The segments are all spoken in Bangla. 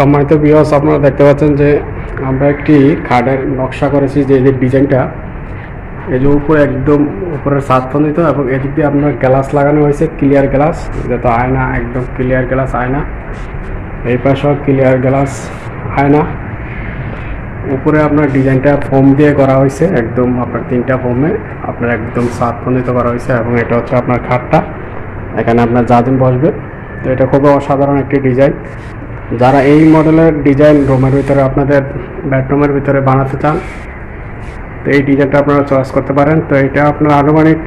সম্মানিত বিয়স আপনারা দেখতে পাচ্ছেন যে আমরা একটি খাটের নকশা করেছি যে যে ডিজাইনটা। এই যে উপরে একদম উপরের ফন্দিত এবং এদিক দিয়ে আপনার গ্লাস লাগানো হয়েছে ক্লিয়ার গ্লাস যত আয়না, একদম ক্লিয়ার গ্লাস আয়না। এই পাশেও ক্লিয়ার গ্লাস আয়না। উপরে আপনার ডিজাইনটা ফোম দিয়ে করা হয়েছে, একদম আপনার তিনটা ফোমে আপনার একদম ফন্দিত করা হয়েছে এবং এটা হচ্ছে আপনার খাটটা। এখানে আপনার জাজিম বসবে। তো এটা খুবই অসাধারণ একটি ডিজাইন। যারা এই মডেলের ডিজাইন রুমের ভিতরে আপনাদের বেডরুমের ভিতরে বানাতে চান, তো এই ডিজাইনটা আপনারা চয়েস করতে পারেন। তো এটা আপনার আনুমানিক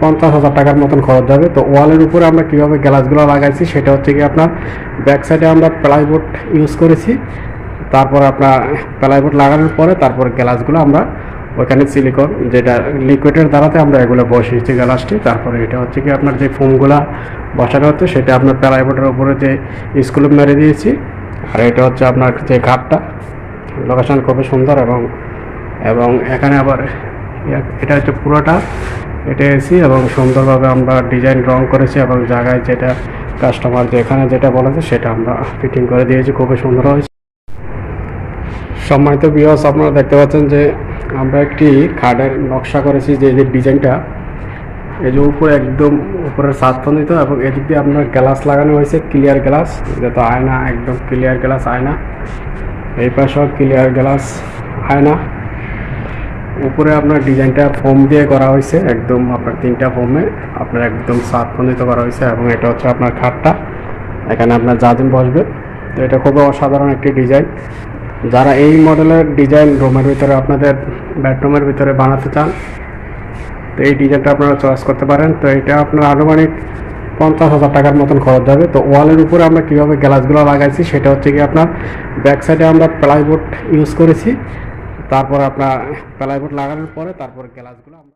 পঞ্চাশ হাজার টাকার মতন খরচ যাবে তো ওয়ালের উপরে আমরা কীভাবে গ্লাসগুলো লাগাইছি, সেটা হচ্ছে কি আপনার ব্যাক সাইডে আমরা প্লাইবোর্ড ইউজ করেছি। তারপর আপনার প্লাইবোর্ড লাগানোর পরে তারপর গ্লাসগুলো আমরা ওখানে সিলিকন যেটা লিকুইডের দ্বারাতে আমরা এগুলো বসিয়েছি গ্লাসটি তারপরে এটা হচ্ছে কি আপনার যে ফোমগুলো বসানো হচ্ছে, সেটা আপনার প্লাইবোর্ডের উপরে যে স্কুল মেরে দিয়েছি। আর এটা হচ্ছে আপনার যে ঘাটটা লোকেশন খুবই সুন্দর এবং এবং এখানে আবার এটা হচ্ছে পুরোটা এটা এসি এবং সুন্দরভাবে আমরা ডিজাইন রং করেছি এবং জায়গায় যেটা কাস্টমার যেখানে যেটা বলেছে, সেটা আমরা ফিটিং করে দিয়েছি। খুবই সুন্দর হয়েছে। সম্মানিত বিয়স আপনারা দেখতে পাচ্ছেন যে আমরা একটি খাটের নকশা করেছি যে যে ডিজাইনটা। এই যে উপরে একদম উপরের সাত ফন্দিত এবং এদিক দিয়ে আপনার গ্লাস লাগানো হয়েছে ক্লিয়ার গ্লাস যত আয়না, একদম ক্লিয়ার গ্লাস আয়না। এই পাশেও ক্লিয়ার গ্লাস আয়না। উপরে আপনার ডিজাইনটা ফোম দিয়ে করা হয়েছে, একদম আপনার তিনটা ফোমে। আপনার একদম সাত ফন্দিত করা হয়েছে এবং এটা হচ্ছে আপনার খাটটা। এখানে আপনার জাজিম বসবে। তো এটা খুবই অসাধারণ একটি ডিজাইন। যারা এই মডেলের ডিজাইন রুমের ভিতরে আপনাদের বেডরুমের ভিতরে বানাতে চান, তো এই ডিজাইনটা আপনারা চয়েস করতে পারেন। তো এটা আপনার আনুমানিক পঞ্চাশ হাজার টাকার মতন খরচ যাবে। তো ওয়ালের উপরে আমরা কীভাবে গ্লাসগুলো লাগাইছি, সেটা হচ্ছে কি আপনার ব্যাক সাইডে আমরা প্লাইবোর্ড ইউজ করেছি। তারপর আপনার প্লাইবোর্ড লাগানোর পরে তারপর গ্লাসগুলো আমরা